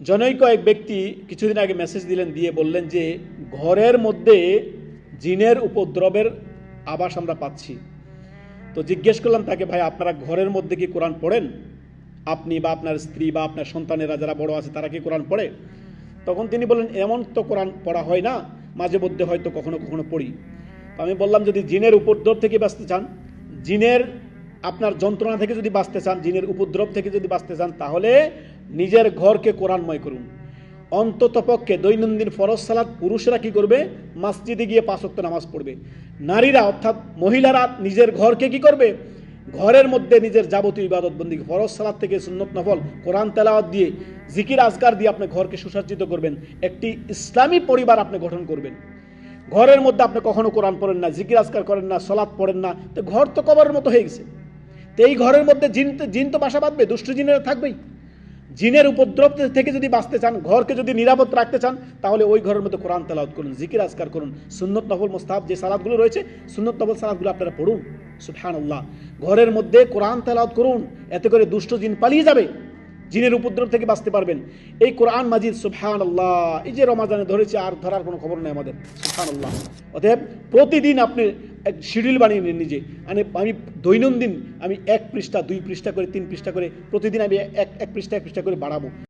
জনৈক এক ব্যক্তি কিছুদিন আগে মেসেজ দিলেন, দিয়ে বললেন যে, ঘরের মধ্যে জিনের উপদ্রবের আবাস আমরা পাচ্ছি। তো জিজ্ঞেস করলাম তাকে, ভাই, আপনারা ঘরের মধ্যে কি কোরআন পড়েন? আপনি বা আপনার স্ত্রী বা আপনার সন্তানেরা যারা বড় আছে, তারা কি কোরআন পড়ে? তখন তিনি বললেন, এমন তো কোরআন পড়া হয় না, মাঝে মধ্যে হয়তো কখনো কখনো পড়ি। আমি বললাম, যদি জিনের উপদ্রব থেকে বাঁচতে চান, জিনের আপনার যন্ত্রণা থেকে যদি বাঁচতে চান, জিনের উপদ্রব থেকে যদি বাঁচতে চান, তাহলে নিজের ঘরকে কোরআনময় করুন। অন্তত পক্ষে দৈনন্দিন ফরজ সালাদ পুরুষরা কি করবে? মসজিদে গিয়ে পাঁচক্ত নামাজ পড়বে। নারীরা অর্থাৎ মহিলারা নিজের ঘরকে কি করবে? ঘরের মধ্যে নিজের যাবতীয় ইবাদত বন্দী ফরজ সালাদ থেকে সুন্নত নফল, কোরআন তেলাওয়াত দিয়ে জিকির, আজকার দিয়ে আপনি ঘরকে সুসজ্জিত করবেন। একটি ইসলামী পরিবার আপনি গঠন করবেন। ঘরের মধ্যে আপনি কখনো কোরআন পড়েন না, জিকির, আজকার করেন না, সলাৎ পড়েন না, তো ঘর তো কবরের মতো হয়ে গেছে। তো এই ঘরের মধ্যে জিন জিন তো বাসা বাঁধবে, দুষ্ট জিনেরা থাকবেই। জিনের উপদ্রব থেকে যদি বাঁচতে চান, ঘরকে যদি নিরাপদ রাখতে চান, তাহলে ওই ঘরের মধ্যে কোরআন তেলাওয়াত করুন, জিকির আজকার করুন, সুন্নত নফল মোস্তাব যে সালাদগুলো রয়েছে, সুন্নত নফল সালাদগুলো আপনারা পড়ুন। সুফহান আল্লাহ ঘরের মধ্যে কোরআন তেলাওয়াত করুন, এতে করে দুষ্ট জিন পালিয়ে যাবে, জিনের উপদ্রব থেকে বাঁচতে পারবেন। এই কোরআন মাজিদ আল্লাহ এই যে রমাজানে ধরেছে, আর ধরার কোনো খবর নেই আমাদের আল্লাহ অতএব প্রতিদিন আপনি এক শিডিউল বানিয়ে নিন নিজে। মানে আমি দৈনন্দিন আমি এক পৃষ্ঠা, দুই পৃষ্ঠা করে, তিন পৃষ্ঠা করে প্রতিদিন আমি এক এক পৃষ্ঠা এক পৃষ্ঠা করে বাড়াবো।